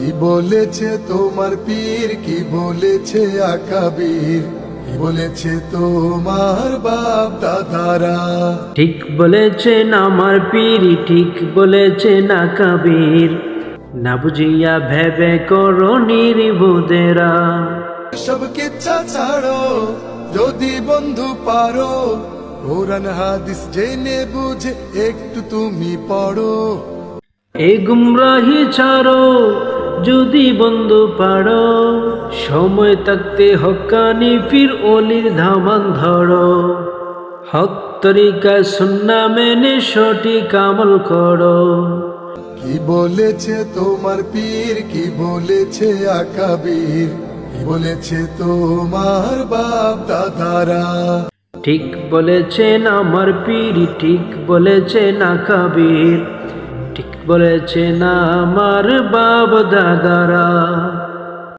কি বলেছে তোমার পীর? কি বলেছে আকাবীর? কি বলেছে তোমার বাপ দাদারা? ঠিক বলেছেন আমার পীরি ঠিক বলেছেন না কবির। না বুঝিয়া ভেবে করো নির্বোধেরা। সব কিচ্ছা ছাড়ো যদি বন্ধু পারো। কোরআন হাদিস জেনে বুঝে একটু তুমি পড়ো। এ গুমরাহি ছাড়ো যদি বন্ধ পারো সময় থাকতে হকানি ফির অলির ধামান ধরো। হক তরিকায় সুন্না মেনে সঠিক আমল করো। কি বলেছে তোমার পীর কি বলেছে আকাবীর? কি বলেছে তোমার বাপ দাদারা? ঠিক বলেছেন আমার পীর ঠিক বলেছেন আকাবির। বলেছেন আমার বাপ দাদারা